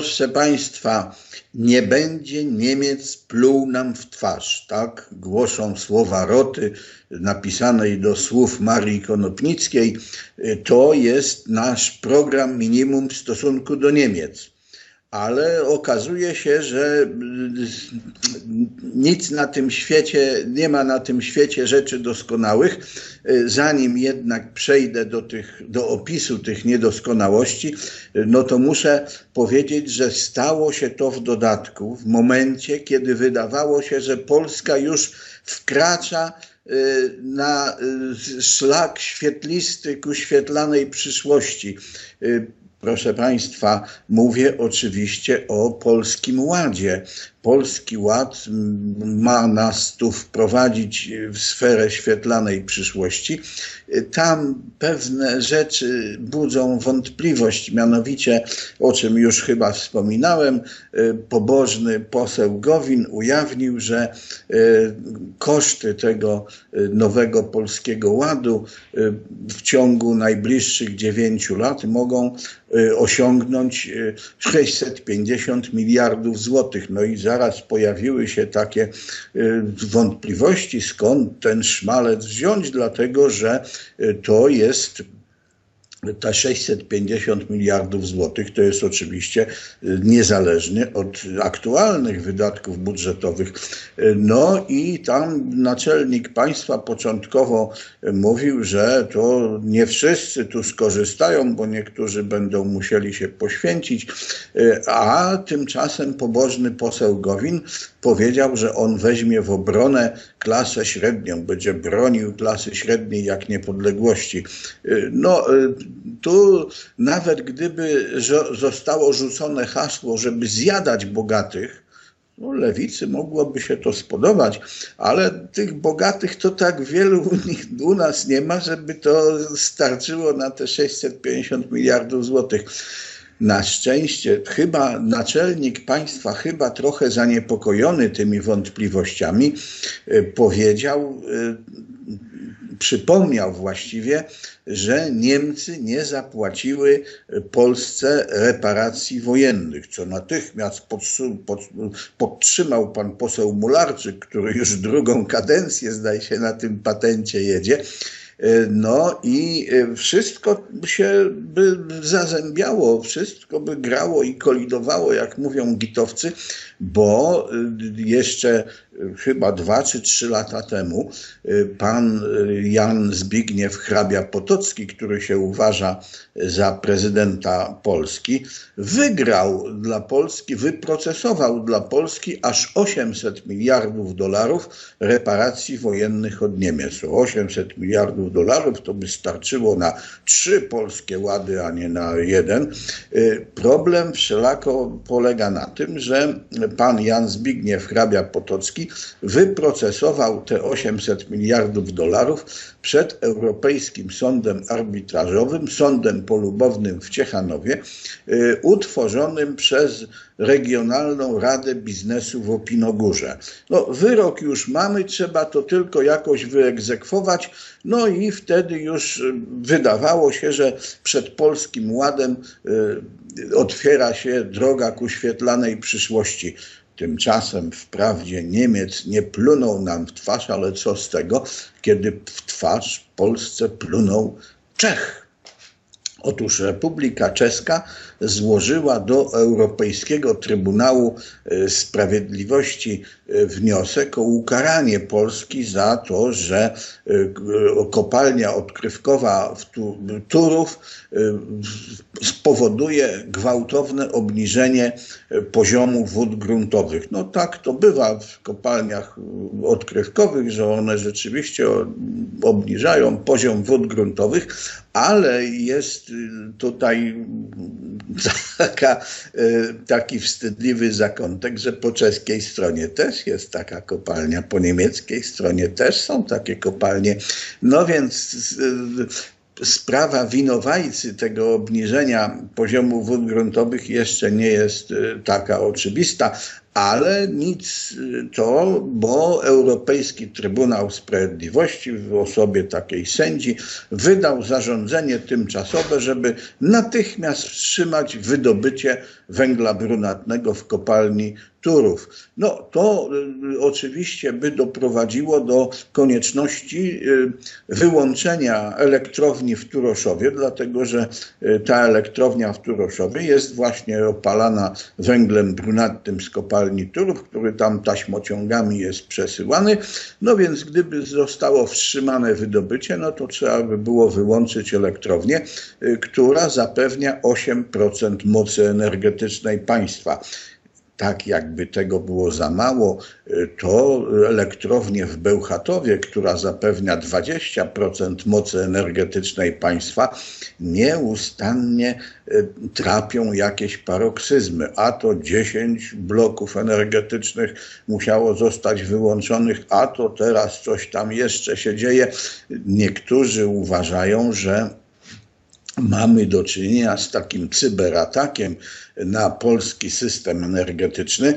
proszę Państwa, nie będzie Niemiec pluł nam w twarz, tak głoszą słowa Roty napisanej do słów Marii Konopnickiej. To jest nasz program minimum w stosunku do Niemiec ale okazuje się, że nic na tym świecie, nie ma na tym świecie rzeczy doskonałych. Zanim jednak przejdę do, tych, do opisu tych niedoskonałości, no to muszę powiedzieć, że stało się to w dodatku w momencie, kiedy wydawało się, że Polska już wkracza y, na y, szlak świetlisty ku świetlanej przyszłości. Proszę Państwa, mówię oczywiście o Polskim Ładzie. Polski Ład ma nas tu wprowadzić w sferę świetlanej przyszłości. Tam pewne rzeczy budzą wątpliwość, mianowicie, o czym już chyba wspominałem, pobożny poseł Gowin ujawnił, że koszty tego nowego Polskiego Ładu w ciągu najbliższych dziewięciu lat mogą osiągnąć 650 miliardów złotych. No i zaraz pojawiły się takie y, wątpliwości, skąd ten szmalec wziąć, dlatego że y, to jest ta 650 miliardów złotych to jest oczywiście y, niezależnie od aktualnych wydatków budżetowych. No i tam naczelnik państwa początkowo mówił, że to nie wszyscy tu skorzystają, bo niektórzy będą musieli się poświęcić, a tymczasem pobożny poseł Gowin powiedział, że on weźmie w obronę klasę średnią, będzie bronił klasy średniej jak niepodległości. No, tu nawet gdyby zostało rzucone hasło, żeby zjadać bogatych, no, lewicy mogłoby się to spodobać, ale tych bogatych to tak wielu u, nich, u nas nie ma, żeby to starczyło na te 650 miliardów złotych. Na szczęście chyba naczelnik państwa, chyba trochę zaniepokojony tymi wątpliwościami, y, powiedział, y, przypomniał właściwie, że Niemcy nie zapłaciły Polsce reparacji wojennych, co natychmiast podtrzymał pan poseł Mularczyk, który już drugą kadencję, zdaje się, na tym patencie jedzie. No i e, wszystko się by zazębiało, wszystko by grało i kolidowało, jak mówią gitowcy, bo e, jeszcze chyba dwa czy trzy lata temu y, pan y, Jan Zbigniew Hrabia-Potocki, który się uważa za prezydenta Polski, wygrał dla Polski, wyprocesował dla Polski aż 800 miliardów dolarów reparacji wojennych od Niemiec. 800 miliardów dolarów to by starczyło na trzy polskie łady, a nie na jeden. Y, problem wszelako polega na tym, że pan Jan Zbigniew Hrabia-Potocki wyprocesował te 800 miliardów dolarów przed Europejskim Sądem Arbitrażowym, sądem polubownym w Ciechanowie, y, utworzonym przez Regionalną Radę Biznesu w Opinogórze. No, wyrok już mamy, trzeba to tylko jakoś wyegzekwować, no i wtedy już y, wydawało się, że przed Polskim Ładem y, otwiera się droga ku świetlanej przyszłości. Tymczasem wprawdzie Niemiec nie plunął nam w twarz, ale co z tego, kiedy w twarz Polsce plunął Czech. Otóż Republika Czeska złożyła do Europejskiego Trybunału e, Sprawiedliwości e, wniosek o ukaranie Polski za to, że e, kopalnia odkrywkowa w Turów spowoduje gwałtowne obniżenie poziomu wód gruntowych. No tak to bywa w kopalniach odkrywkowych, że one rzeczywiście obniżają poziom wód gruntowych, ale jest tutaj taka, e, taki wstydliwy zakątek, że po czeskiej stronie też jest taka kopalnia, po niemieckiej stronie też są takie kopalnie. No więc sprawa winowajcy tego obniżenia poziomu wód gruntowych jeszcze nie jest e, taka oczywista, ale nic to, bo Europejski Trybunał Sprawiedliwości w osobie takiej sędzi wydał zarządzenie tymczasowe, żeby natychmiast wstrzymać wydobycie węgla brunatnego w kopalni Turów. No to y, oczywiście by doprowadziło do konieczności y, wyłączenia elektrowni w Turoszowie, dlatego że y, ta elektrownia w Turoszowie jest właśnie opalana węglem brunatnym z kopalni Turów, który tam taśmociągami jest przesyłany. No więc gdyby zostało wstrzymane wydobycie, no to trzeba by było wyłączyć elektrownię, która zapewnia 8% mocy energetycznej państwa tak jakby tego było za mało, to elektrownię w Bełchatowie, która zapewnia 20% mocy energetycznej państwa, nieustannie e, trapią jakieś paroksyzmy, a to 10 bloków energetycznych musiało zostać wyłączonych, a to teraz coś tam jeszcze się dzieje. Niektórzy uważają, że mamy do czynienia z takim cyberatakiem na polski system energetyczny,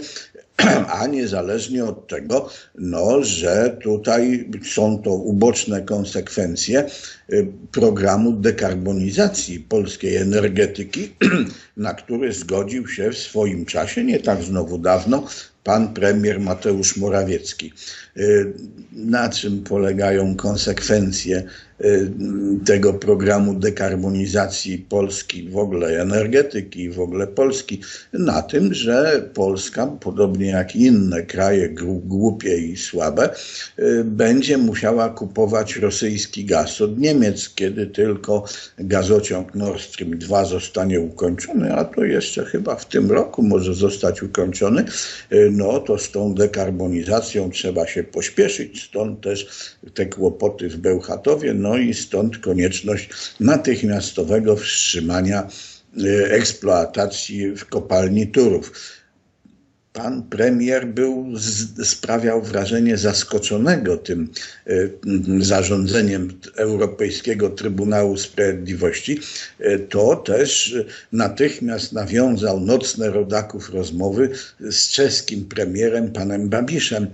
a niezależnie od tego, no, że tutaj są to uboczne konsekwencje y, programu dekarbonizacji polskiej energetyki, na który zgodził się w swoim czasie, nie tak znowu dawno, pan premier Mateusz Morawiecki. Y, na czym polegają konsekwencje tego programu dekarbonizacji Polski, w ogóle energetyki, w ogóle Polski? Na tym, że Polska, podobnie jak inne kraje głupie i słabe, y, będzie musiała kupować rosyjski gaz od Niemiec, kiedy tylko gazociąg Nord Stream 2 zostanie ukończony, a to jeszcze chyba w tym roku może zostać ukończony, no to z tą dekarbonizacją trzeba się pośpieszyć. Stąd też te kłopoty w Bełchatowie, no i stąd konieczność natychmiastowego wstrzymania e, eksploatacji w kopalni Turów pan premier był, sprawiał wrażenie zaskoczonego tym e, zarządzeniem Europejskiego Trybunału Sprawiedliwości, e, to też natychmiast nawiązał nocne rodaków rozmowy z czeskim premierem, panem Babiszem. E,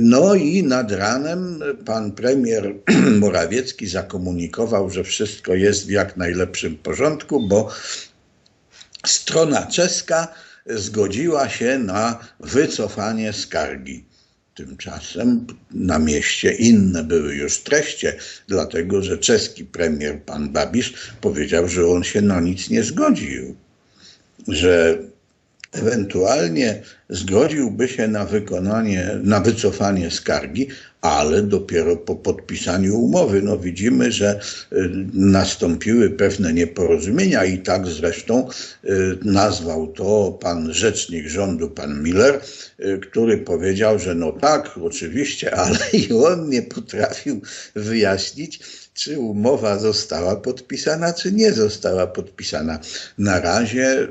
no i nad ranem pan premier Morawiecki zakomunikował, że wszystko jest w jak najlepszym porządku, bo strona czeska zgodziła się na wycofanie skargi. Tymczasem na mieście inne były już treście, dlatego że czeski premier pan Babisz powiedział, że on się na nic nie zgodził, że ewentualnie zgodziłby się na wykonanie, na wycofanie skargi, ale dopiero po podpisaniu umowy. No widzimy, że y, nastąpiły pewne nieporozumienia i tak zresztą y, nazwał to pan rzecznik rządu, pan Miller, y, który powiedział, że no tak, oczywiście, ale i on nie potrafił wyjaśnić, czy umowa została podpisana, czy nie została podpisana. Na razie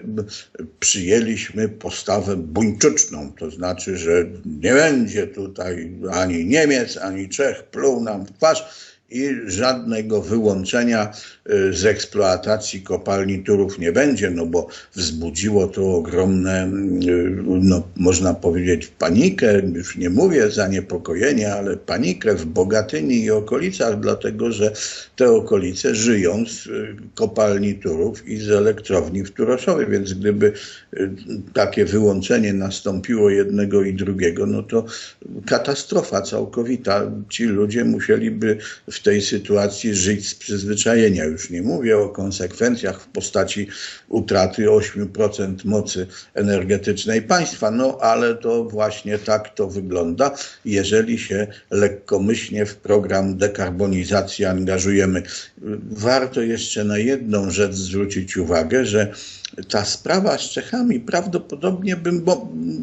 przyjęliśmy postawę buńczuczną, to znaczy, że nie będzie tutaj ani Niemiec, ani Czech pluł nam w twarz, i żadnego wyłączenia y, z eksploatacji kopalni Turów nie będzie, no bo wzbudziło to ogromne, y, no, można powiedzieć, panikę, już nie mówię zaniepokojenie, ale panikę w Bogatyni i okolicach, dlatego że te okolice żyją z y, kopalni Turów i z elektrowni w Turoszowie, więc gdyby takie wyłączenie nastąpiło jednego i drugiego, no to katastrofa całkowita. Ci ludzie musieliby w w tej sytuacji żyć z przyzwyczajenia. Już nie mówię o konsekwencjach w postaci utraty 8% mocy energetycznej państwa, no ale to właśnie tak to wygląda, jeżeli się lekkomyślnie w program dekarbonizacji angażujemy. Warto jeszcze na jedną rzecz zwrócić uwagę, że ta sprawa z Czechami prawdopodobnie by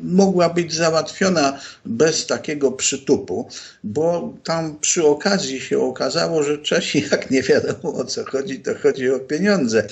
mogła być załatwiona bez takiego przytupu, bo tam przy okazji się okazało, że Czesi, jak nie wiadomo o co chodzi, to chodzi o pieniądze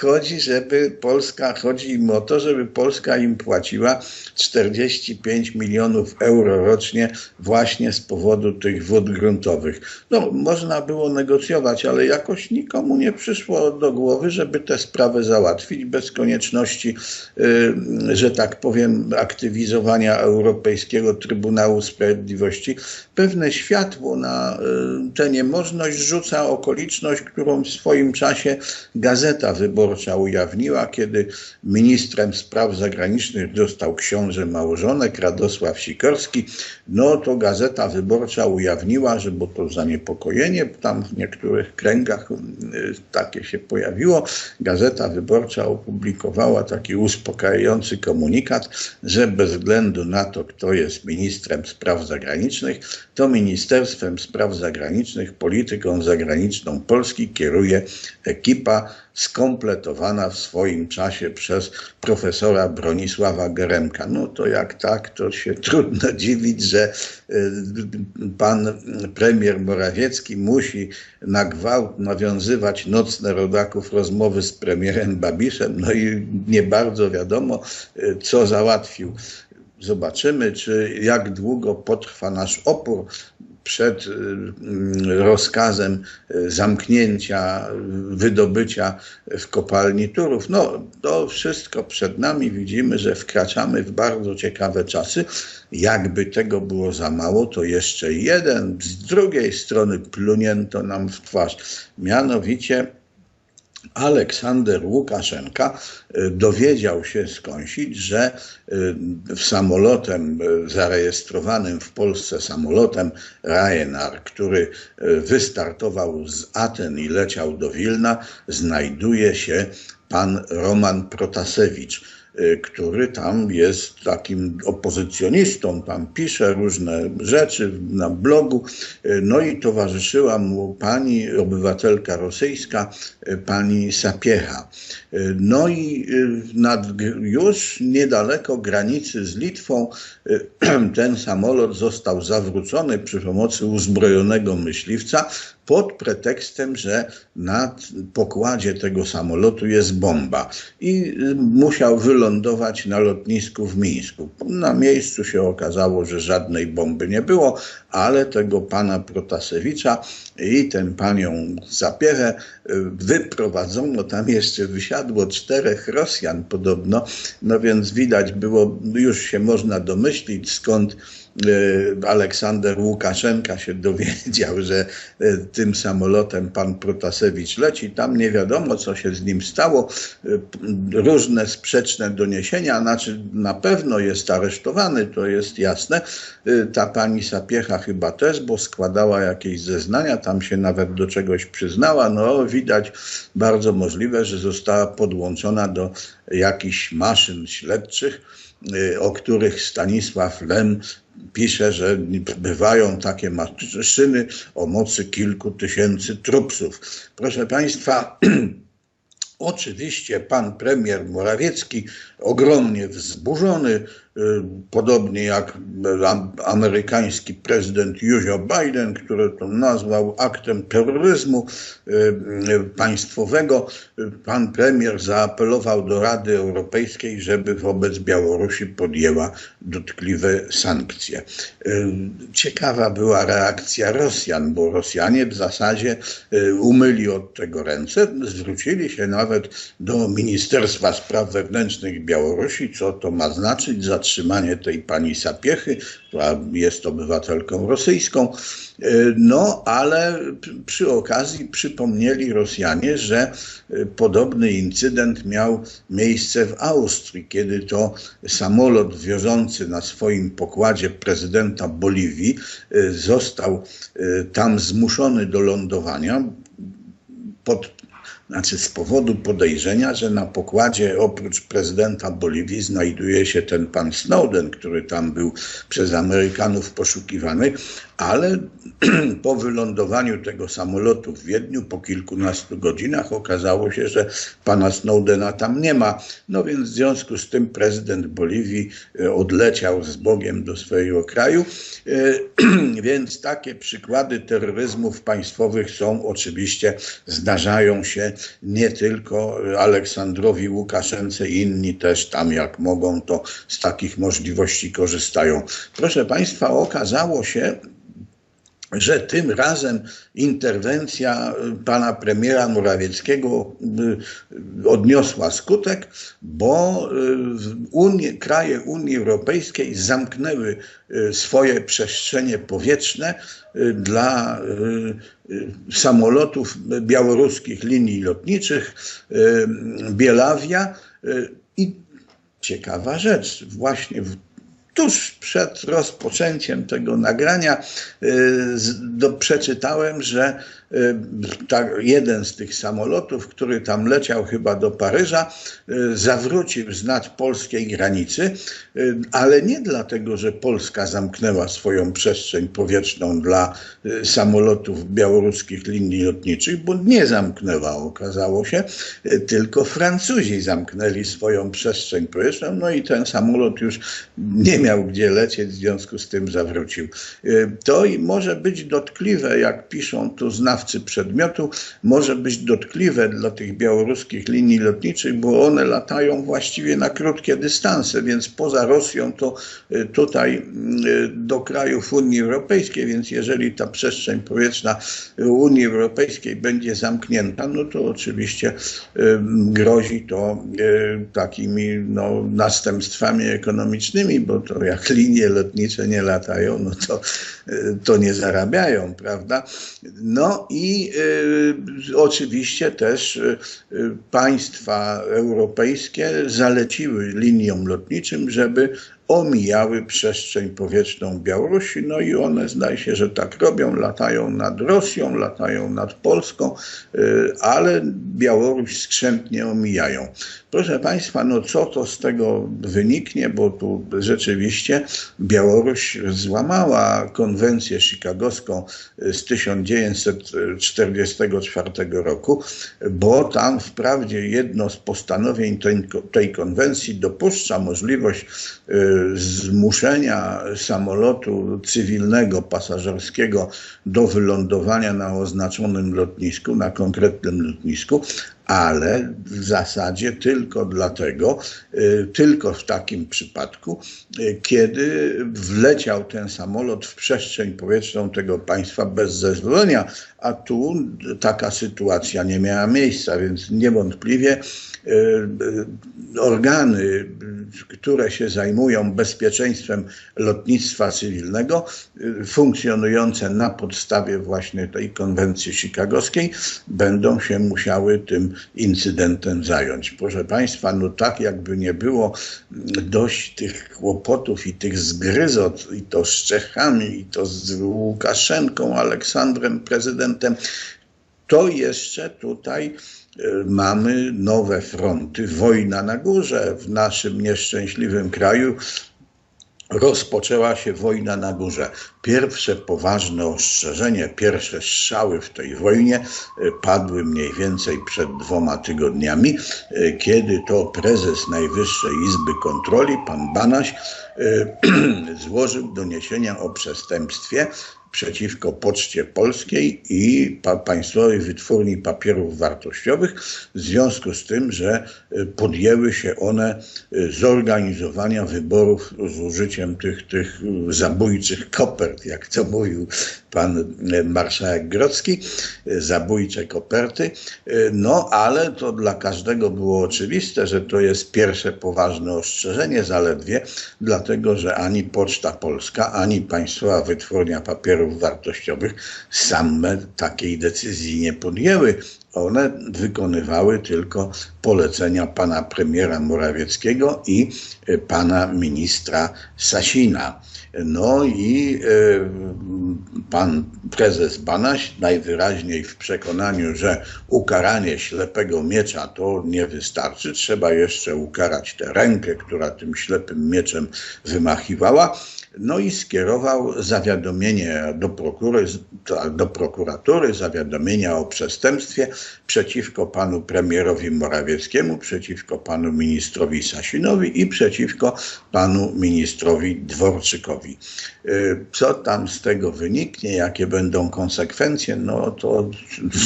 chodzi, żeby Polska, chodzi im o to, żeby Polska im płaciła 45 milionów euro rocznie właśnie z powodu tych wód gruntowych. No, można było negocjować, ale jakoś nikomu nie przyszło do głowy, żeby tę sprawę załatwić bez konieczności, y, że tak powiem, aktywizowania Europejskiego Trybunału Sprawiedliwości. Pewne światło na y, tę niemożność rzuca okoliczność, którą w swoim czasie Gazeta Wyborcza ujawniła, kiedy ministrem spraw zagranicznych został książę małżonek Radosław Sikorski. No to Gazeta Wyborcza ujawniła, że bo to zaniepokojenie tam w niektórych kręgach y, takie się pojawiło. Gazeta Wyborcza opublikowała taki uspokajający komunikat, że bez względu na to, kto jest ministrem spraw zagranicznych, to Ministerstwem Spraw Zagranicznych, polityką zagraniczną Polski kieruje ekipa skompletowana w swoim czasie przez profesora Bronisława Geremka. No to jak tak, to się trudno dziwić, że y, pan premier Morawiecki musi na gwałt nawiązywać nocne rodaków rozmowy z premierem Babiszem, no i nie bardzo wiadomo, y, co załatwił. Zobaczymy, czy jak długo potrwa nasz opór przed y, rozkazem y, zamknięcia wydobycia w kopalni Turów. No, to wszystko przed nami. Widzimy, że wkraczamy w bardzo ciekawe czasy. Jakby tego było za mało, to jeszcze jeden z drugiej strony plunięto nam w twarz. Mianowicie Aleksander Łukaszenka y, dowiedział się skąsić, że y, samolotem y, zarejestrowanym w Polsce samolotem Ryanair, który wystartował z Aten i leciał do Wilna, znajduje się pan Roman Protasewicz który tam jest takim opozycjonistą, tam pisze różne rzeczy na blogu. Y, no i towarzyszyła mu pani obywatelka rosyjska, y, pani Sapiecha. No i nad, już niedaleko granicy z Litwą ten samolot został zawrócony przy pomocy uzbrojonego myśliwca, pod pretekstem, że na pokładzie tego samolotu jest bomba i y, musiał wylądować na lotnisku w Mińsku. Na miejscu się okazało, że żadnej bomby nie było, ale tego pana Protasewicza i tę panią Zapierę y, wyprowadzono. Tam jeszcze wysiadło czterech Rosjan podobno, no więc widać było, już się można domyślić skąd y, Aleksander Łukaszenka się dowiedział, że tym samolotem pan Protasewicz leci. Tam nie wiadomo, co się z nim stało. Różne sprzeczne doniesienia, znaczy na pewno jest aresztowany, to jest jasne. Ta pani Sapiecha chyba też, bo składała jakieś zeznania, tam się nawet do czegoś przyznała. No widać bardzo możliwe, że została podłączona do jakichś maszyn śledczych, o których Stanisław Lem pisze, że bywają takie maszyny o mocy kilku tysięcy trupsów. Proszę Państwa, oczywiście pan premier Morawiecki, ogromnie wzburzony, Y, podobnie jak amerykański prezydent Józio Biden, który to nazwał aktem terroryzmu y, y, państwowego, pan premier zaapelował do Rady Europejskiej, żeby wobec Białorusi podjęła dotkliwe sankcje. Ciekawa była reakcja Rosjan, bo Rosjanie w zasadzie umyli od tego ręce, zwrócili się nawet do Ministerstwa Spraw Wewnętrznych Białorusi, co to ma znaczyć, za zatrzymanie tej pani Sapiechy, która jest obywatelką rosyjską. E, no, ale przy okazji przypomnieli Rosjanie, że e, podobny incydent miał miejsce w Austrii, kiedy to samolot wiozący na swoim pokładzie prezydenta Boliwii e, został tam zmuszony do lądowania pod znaczy z powodu podejrzenia, że na pokładzie oprócz prezydenta Boliwii znajduje się ten pan Snowden, który tam był przez Amerykanów poszukiwany, ale po wylądowaniu tego samolotu w Wiedniu, po kilkunastu godzinach, okazało się, że pana Snowdena tam nie ma. No więc w związku z tym prezydent Boliwii e, odleciał z Bogiem do swojego kraju. E, więc takie przykłady terroryzmów państwowych są oczywiście, zdarzają się nie tylko Aleksandrowi Łukaszence, inni też tam jak mogą, to z takich możliwości korzystają. Proszę Państwa, okazało się, że tym razem interwencja pana premiera Morawieckiego y, odniosła skutek, bo y, kraje Unii Europejskiej zamknęły y, swoje przestrzenie powietrzne dla samolotów białoruskich linii lotniczych Bielawia i ciekawa rzecz, właśnie w tuż przed rozpoczęciem tego nagrania do, przeczytałem, że jeden z tych samolotów, który tam leciał chyba do Paryża, zawrócił z polskiej granicy, ale nie dlatego, że Polska zamknęła swoją przestrzeń powietrzną dla samolotów białoruskich linii lotniczych, bo nie zamknęła, okazało się, tylko Francuzi zamknęli swoją przestrzeń powietrzną, no i ten samolot już nie miał gdzie lecieć, w związku z tym zawrócił. To i może być dotkliwe, jak piszą tu znawcy przedmiotu może być dotkliwe dla tych białoruskich linii lotniczych, bo one latają właściwie na krótkie dystanse, więc poza Rosją to y, tutaj y, do krajów Unii Europejskiej, więc jeżeli ta przestrzeń powietrzna Unii Europejskiej będzie zamknięta, no to oczywiście y, grozi to takimi no, następstwami ekonomicznymi, bo to jak linie lotnicze nie latają, no to, to nie zarabiają, prawda? No i y, oczywiście też y, y, państwa europejskie zaleciły liniom lotniczym, żeby omijały przestrzeń powietrzną Białorusi, no i one zdaje się, że tak robią, latają nad Rosją, latają nad Polską, ale Białoruś skrzętnie omijają. Proszę Państwa, no co to z tego wyniknie, bo tu rzeczywiście Białoruś złamała konwencję chicagowską z 1944 roku, bo tam wprawdzie jedno z postanowień tej, tej konwencji dopuszcza możliwość y, zmuszenia samolotu cywilnego, pasażerskiego do wylądowania na oznaczonym lotnisku, na konkretnym lotnisku, ale w zasadzie tylko dlatego, y, tylko w takim przypadku, y, kiedy wleciał ten samolot w przestrzeń powietrzną tego państwa bez zezwolenia, a tu taka sytuacja nie miała miejsca, więc niewątpliwie organy, które się zajmują bezpieczeństwem lotnictwa cywilnego, funkcjonujące na podstawie właśnie tej konwencji chicagowskiej, będą się musiały tym incydentem zająć. Proszę Państwa, no tak jakby nie było dość tych kłopotów i tych zgryzot, i to z Czechami, i to z Łukaszenką, Aleksandrem, prezydentem, to jeszcze tutaj mamy nowe fronty, wojna na górze w naszym nieszczęśliwym kraju rozpoczęła się wojna na górze. Pierwsze poważne ostrzeżenie, pierwsze strzały w tej wojnie e, padły mniej więcej przed dwoma tygodniami, e, kiedy to prezes Najwyższej Izby Kontroli, pan Banaś, e, złożył doniesienia o przestępstwie przeciwko Poczcie Polskiej i Państwowej Wytwórni Papierów Wartościowych w związku z tym, że y, podjęły się one y, zorganizowania wyborów z użyciem tych, tych zabójczych kopert, jak to mówił pan y, marszałek Grodzki, zabójcze koperty. No ale to dla każdego było oczywiste, że to jest pierwsze poważne ostrzeżenie zaledwie, dlatego że ani Poczta Polska, ani Państwowa Wytwórnia Papierów papierów wartościowych same takiej decyzji nie podjęły. One wykonywały tylko polecenia pana premiera Morawieckiego i e, pana ministra Sasina. No i e, pan prezes Banaś najwyraźniej w przekonaniu, że ukaranie ślepego miecza to nie wystarczy, trzeba jeszcze ukarać tę rękę, która tym ślepym mieczem wymachiwała. No i skierował zawiadomienie do, prokury, do prokuratury, zawiadomienia o przestępstwie przeciwko panu premierowi Morawieckiemu, przeciwko panu ministrowi Sasinowi i przeciwko panu ministrowi Dworczykowi. Y, co tam z tego wyniknie, jakie będą konsekwencje, no to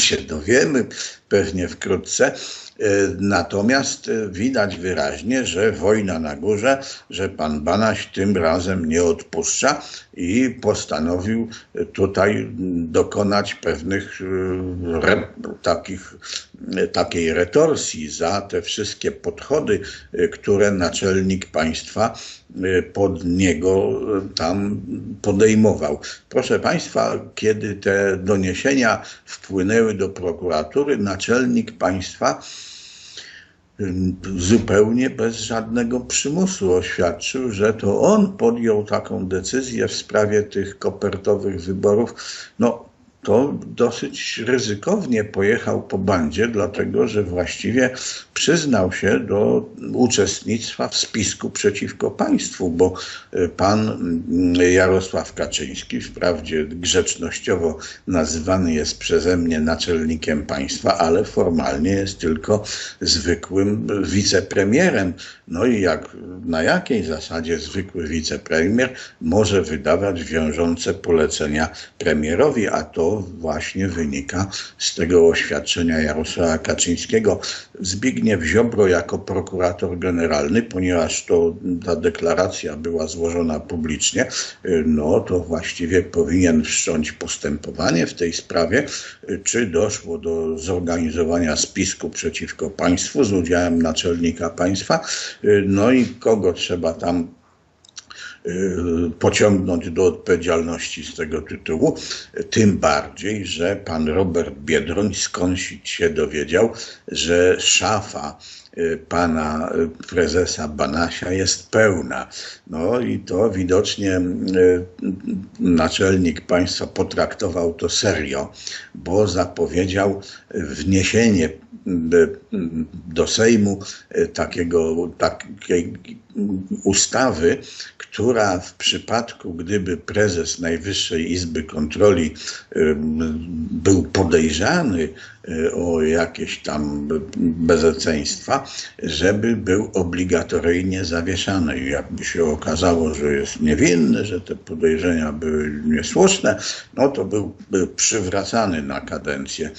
się dowiemy pewnie wkrótce. E, natomiast e, widać wyraźnie, że wojna na górze, że pan Banaś tym razem nie odpuszcza i postanowił tutaj dokonać pewnych e, re, takich, takiej retorsji za te wszystkie podchody, które naczelnik państwa pod niego tam podejmował. Proszę Państwa, kiedy te doniesienia wpłynęły do prokuratury, naczelnik państwa zupełnie bez żadnego przymusu oświadczył, że to on podjął taką decyzję w sprawie tych kopertowych wyborów. No, to dosyć ryzykownie pojechał po bandzie, dlatego że właściwie przyznał się do uczestnictwa w spisku przeciwko państwu, bo e, pan mm, Jarosław Kaczyński, wprawdzie grzecznościowo nazywany jest przeze mnie naczelnikiem państwa, ale formalnie jest tylko zwykłym wicepremierem. No i jak, na jakiej zasadzie zwykły wicepremier może wydawać wiążące polecenia premierowi, a to właśnie wynika z tego oświadczenia Jarosława Kaczyńskiego. Zbigniew Ziobro jako prokurator generalny, ponieważ to ta deklaracja była złożona publicznie, no to właściwie powinien wszcząć postępowanie w tej sprawie, czy doszło do zorganizowania spisku przeciwko państwu z udziałem naczelnika państwa, no i kogo trzeba tam pociągnąć do odpowiedzialności z tego tytułu. Tym bardziej, że pan Robert Biedroń skądś się dowiedział, że szafa y, pana y, prezesa Banasia jest pełna. No i to widocznie naczelnik państwa potraktował to serio, bo zapowiedział wniesienie do Sejmu takiego, takiej ustawy, która w przypadku, gdyby prezes Najwyższej Izby Kontroli był podejrzany o jakieś tam bezeceństwa, żeby był obligatoryjnie zawieszany. Jakby się okazało, że jest niewinny, że te podejrzenia były niesłuszne, no to był, był przywracany na kadencję.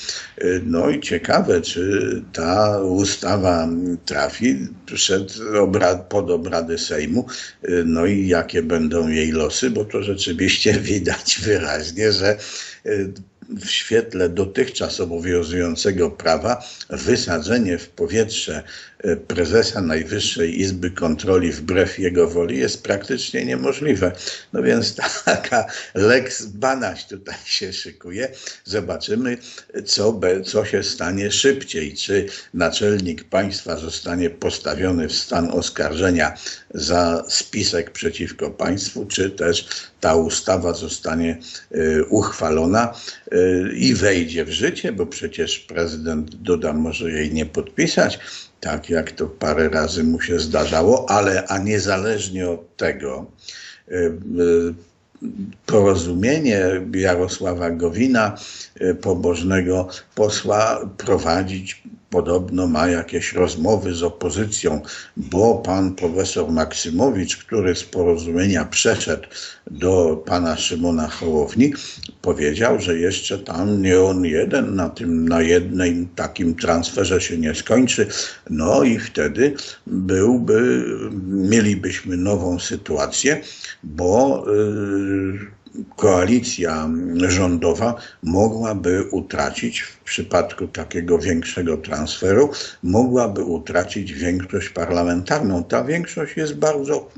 Y, no i ciekawe, czy ta ustawa trafi przed obrad, pod obrady Sejmu, y, no i jakie będą jej losy, bo to rzeczywiście widać wyraźnie, że y, w świetle dotychczas obowiązującego prawa wysadzenie w powietrze e, prezesa Najwyższej Izby Kontroli wbrew jego woli jest praktycznie niemożliwe. No więc taka lex banaś tutaj się szykuje. Zobaczymy, co, co się stanie szybciej. Czy naczelnik państwa zostanie postawiony w stan oskarżenia za spisek przeciwko państwu, czy też ta ustawa zostanie e, uchwalona e, i wejdzie w życie, bo przecież prezydent Duda może jej nie podpisać, tak jak to parę razy mu się zdarzało, ale a niezależnie od tego, e, porozumienie Jarosława Gowina, pobożnego posła, prowadzić podobno ma jakieś rozmowy z opozycją, bo pan profesor Maksymowicz, który z porozumienia przeszedł do pana Szymona Hołowni, powiedział, że jeszcze tam nie on jeden na tym, na jednym takim transferze się nie skończy. No i wtedy byłby, mielibyśmy nową sytuację, bo yy, koalicja rządowa mogłaby utracić w przypadku takiego większego transferu, mogłaby utracić większość parlamentarną. Ta większość jest bardzo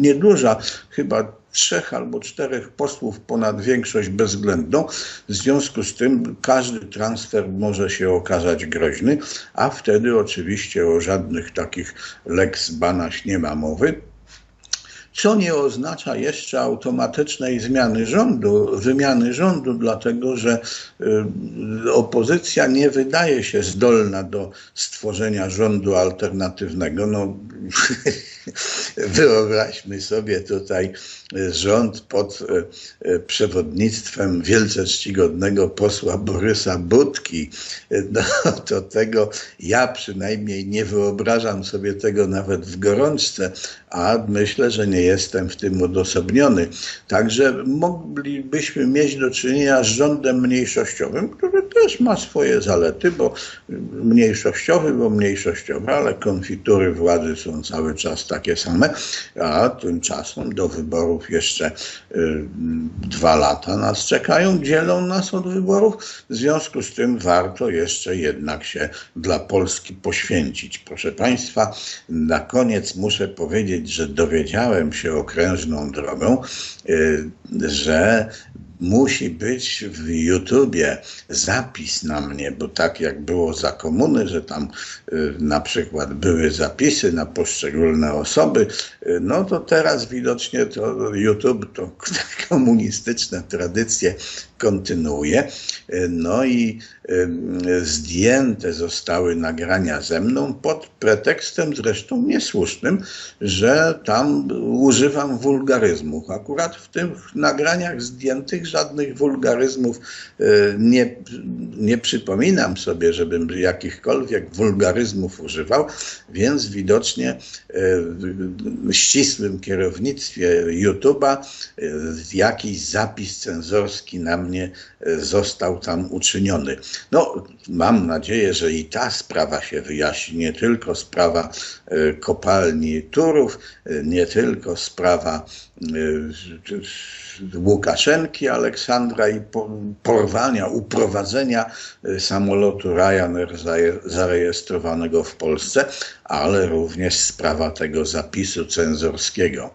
nieduża, chyba trzech albo czterech posłów ponad większość bezwzględną. W związku z tym każdy transfer może się okazać groźny, a wtedy oczywiście o żadnych takich lex banaś nie ma mowy co nie oznacza jeszcze automatycznej zmiany rządu, wymiany rządu, dlatego że y, opozycja nie wydaje się zdolna do stworzenia rządu alternatywnego. No, wyobraźmy sobie tutaj rząd pod e, e, przewodnictwem wielce czcigodnego posła Borysa Budki. No, to tego ja przynajmniej nie wyobrażam sobie tego nawet w gorączce, a myślę, że nie jestem w tym odosobniony. Także moglibyśmy mieć do czynienia z rządem mniejszościowym, który też ma swoje zalety, bo mniejszościowy, bo mniejszościowy, ale konfitury władzy są cały czas takie same, a tymczasem do wyborów wyborów jeszcze y, dwa lata nas czekają, dzielą nas od wyborów. W związku z tym warto jeszcze jednak się dla Polski poświęcić. Proszę Państwa, na koniec muszę powiedzieć, że dowiedziałem się okrężną drogą, y, że musi być w YouTubie zapis na mnie, bo tak jak było za komuny, że tam y, na przykład były zapisy na poszczególne osoby, y, no to teraz widocznie to YouTube to komunistyczne tradycje kontynuuje. Y, no i zdjęte zostały nagrania ze mną pod pretekstem zresztą niesłusznym, że tam używam wulgaryzmów. Akurat w tych nagraniach zdjętych żadnych wulgaryzmów e, nie, nie przypominam sobie, żebym jakichkolwiek wulgaryzmów używał, więc widocznie e, w ścisłym kierownictwie YouTube'a e, jakiś zapis cenzorski na mnie został tam uczyniony. No, mam nadzieję, że i ta sprawa się wyjaśni, nie tylko sprawa kopalni Turów, nie tylko sprawa Łukaszenki Aleksandra i porwania, uprowadzenia samolotu Ryanair zarejestrowanego w Polsce, ale również sprawa tego zapisu cenzorskiego.